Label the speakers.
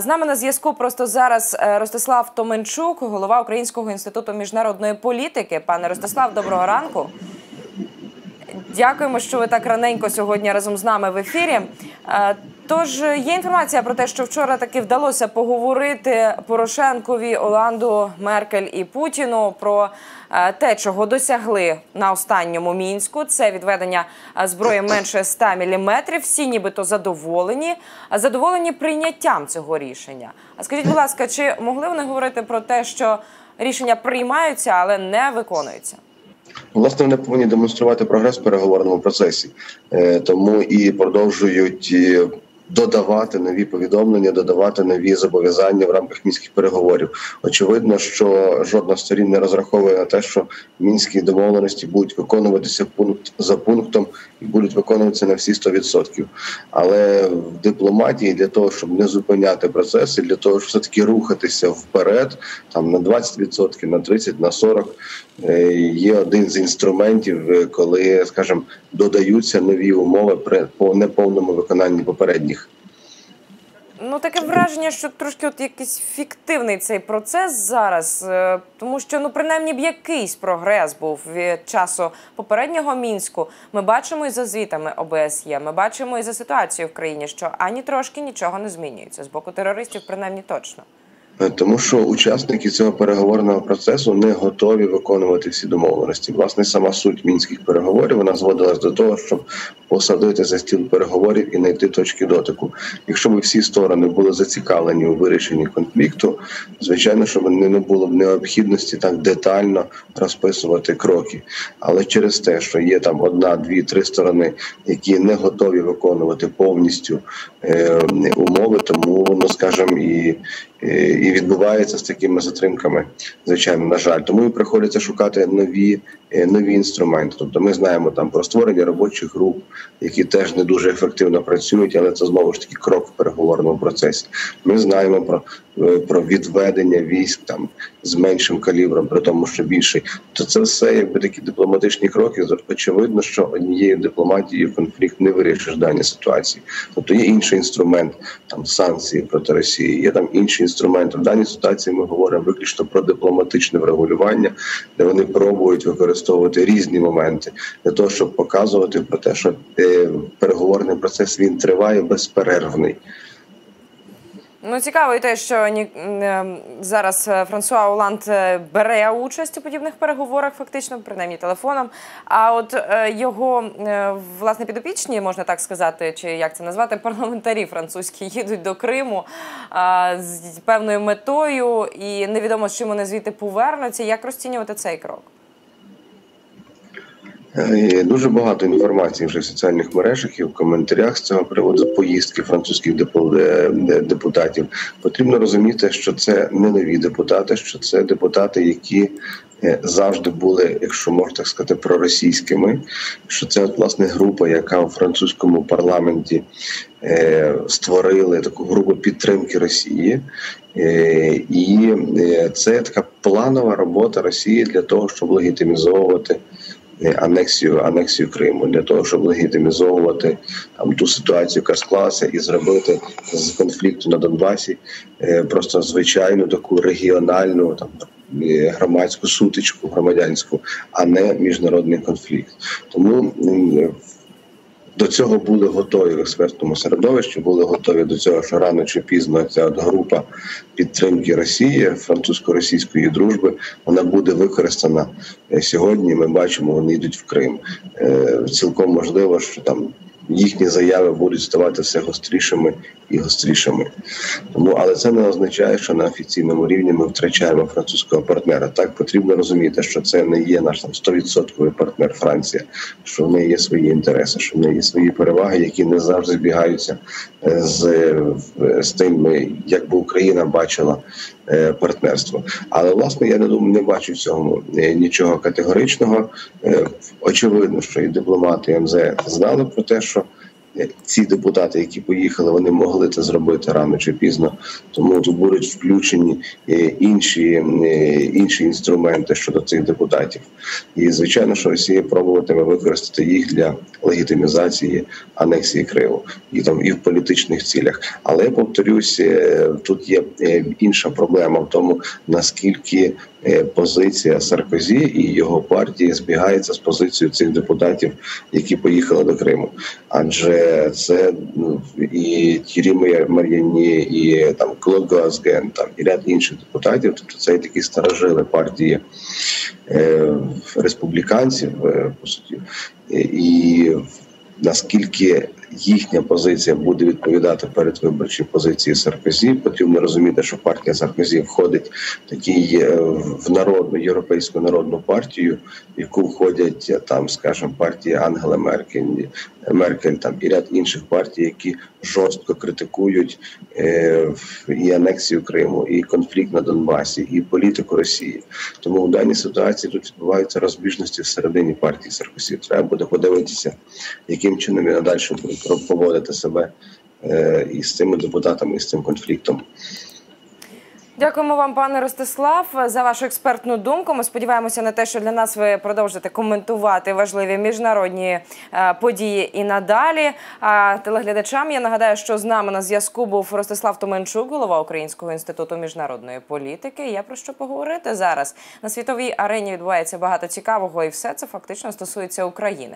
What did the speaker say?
Speaker 1: З нами на зв'язку просто зараз е, Ростислав Томенчук, голова Українського інституту міжнародної політики. Пане Ростислав, доброго ранку. Дякуємо, що ви так раненько сьогодні разом з нами в ефірі. Е, тож є інформація про те, що вчора таки вдалося поговорити Порошенкові, Оланду, Меркель і Путіну про е, те, чого досягли на останньому мінську. Це відведення е, зброї менше 100 мм. Всі нібито задоволені, задоволені прийняттям цього рішення. А скажіть, будь ласка, чи могли вони говорити про те, що рішення приймаються, але не виконуються?
Speaker 2: Власне, вони повинні демонструвати прогрес в переговорному процесі, е, тому і продовжують додавати нові повідомлення, додавати нові зобов'язання в рамках мінських переговорів. Очевидно, що жодна з сторін не розраховує на те, що мінські домовленості будуть виконуватися пункт за пунктом і будуть виконуватися на всі 100%. Але в дипломатії для того, щоб не зупиняти процеси, для того, щоб все таки рухатися вперед, там на 20%, на 30%, на 40%, е, є один з інструментів, е, коли, скажімо, додаються нові умови при по неповному виконанні попередніх.
Speaker 1: Ну, таке враження, що трошки от якийсь фіктивний цей процес зараз, е, тому що ну принаймні б якийсь прогрес був від часу попереднього мінську. Ми бачимо і за звітами ОБСЄ, ми бачимо і за ситуацією в країні, що ані трошки нічого не змінюється з боку терористів, принаймні точно.
Speaker 2: Е, тому що учасники цього переговорного процесу не готові виконувати всі домовленості. Власне, сама суть мінських переговорів вона зводилась до того, щоб посадити за стіл переговорів і знайти точки дотику. Якщо б всі сторони були зацікавлені у вирішенні конфлікту, звичайно, щоб не було б необхідності так детально розписувати кроки. Але через те, що є там одна, дві, три сторони, які не готові виконувати повністю е, умови, тому воно скажімо, і і відбувається з такими затримками, звичайно, на жаль, тому і приходиться шукати нові Е, нові інструменти. Тобто, ми знаємо там про створення робочих груп, які теж не дуже ефективно працюють, але це знову ж таки крок в переговорному процесі. Ми знаємо про е, про відведення військ там з меншим калібром, при тому, що більший. То це все якби такі дипломатичні кроки. Очевидно, що однією дипломатією конфлікт не вирішиш дані ситуації. Тобто є інший інструмент там санкції проти Росії. Є там інші інструменти. В даній ситуації ми говоримо виключно про дипломатичне врегулювання, де вони пробують використовувати використовувати різні моменти для того, щоб показувати про те, що е, переговорний процес він триває безперервний.
Speaker 1: Ну, цікаво і те, що ні е, зараз е, Франсуа Оланд бере участь у подібних переговорах, фактично, принаймні телефоном. А от його власне підопічні, можна так сказати, чи як це назвати, парламентарі французькі їдуть до Криму з певною метою, і невідомо з чим вони звідти повернуться. Як розцінювати цей крок?
Speaker 2: Е, дуже багато інформації вже в соціальних мережах і в коментарях з цього приводу поїздки французьких е, депутатів. Потрібно розуміти, що це не нові депутати, що це депутати, які е, завжди були, якщо можна так сказати, проросійськими. Що це от, власне група, яка у французькому парламенті створили таку групу підтримки Росії, і це така планова робота Росії для того, щоб легітимізовувати анексію анексію Криму для того, щоб легітимізовувати там ту ситуацію, яка склалася, і зробити з конфлікту на Донбасі е, просто звичайну таку регіональну там. Е, громадську сутичку громадянську, а не міжнародний конфлікт. Тому до цього були готові в експертному середовищі, були готові до цього, що рано чи пізно ця група підтримки Росії, французько-російської дружби, вона буде використана е, сьогодні. Ми бачимо, вони йдуть в Крим. Е, цілком можливо, що там їхні заяви будуть ставати все гострішими і гострішими. Тому, але це не означає, що на офіційному рівні ми втрачаємо французького партнера. Так потрібно розуміти, що це не є наш там 100% партнер Франція, що в неї є свої інтереси, що в неї є свої переваги, які не завжди збігаються е, з, з тим, як би Україна бачила партнерство. Але власне я не думаю, не бачу в цьому е, нічого категоричного. Очевидно, що і дипломати і МЗ знали про те, що е, ці депутати, які поїхали, вони могли це зробити рано чи пізно. Тому тут будуть включені е, інші, е, інші інструменти щодо цих депутатів. І звичайно, що Росія пробуватиме використати їх для легітимізації анексії Криму і там і в політичних цілях. Але я повторюсь, е, тут є е, інша проблема в тому, наскільки е, позиція Саркозі і його партії збігається з позицією цих депутатів, які поїхали до Криму. Адже це ну, і Тірі Мар'яні, і там Клод Газген, там і ряд інших депутатів. Тобто це такі старожили партії е, республіканців, е, по суті, і наскільки їхня позиція буде відповідати передвиборчій позиції Саркозі, потрібно розуміти, що партія Саркозі входить в такий е, в народну європейську народну партію, в яку входять там, скажімо, партії Ангела Меркель, Меркель там і ряд інших партій, які жорстко критикують е, і анексію Криму, і конфлікт на Донбасі, і політику Росії. Тому в даній ситуації тут відбуваються розбіжності всередині партії Саркосі. Треба буде подивитися, яким чином він надалі поводити себе е, із цими депутатами, і з цим конфліктом.
Speaker 1: Дякуємо вам, пане Ростислав, за вашу експертну думку. Ми сподіваємося на те, що для нас ви продовжите коментувати важливі міжнародні е, події і надалі. А телеглядачам я нагадаю, що з нами на зв'язку був Ростислав Томенчук, голова Українського інституту міжнародної політики. Є про що поговорити зараз. На світовій арені відбувається багато цікавого, і все це фактично стосується України.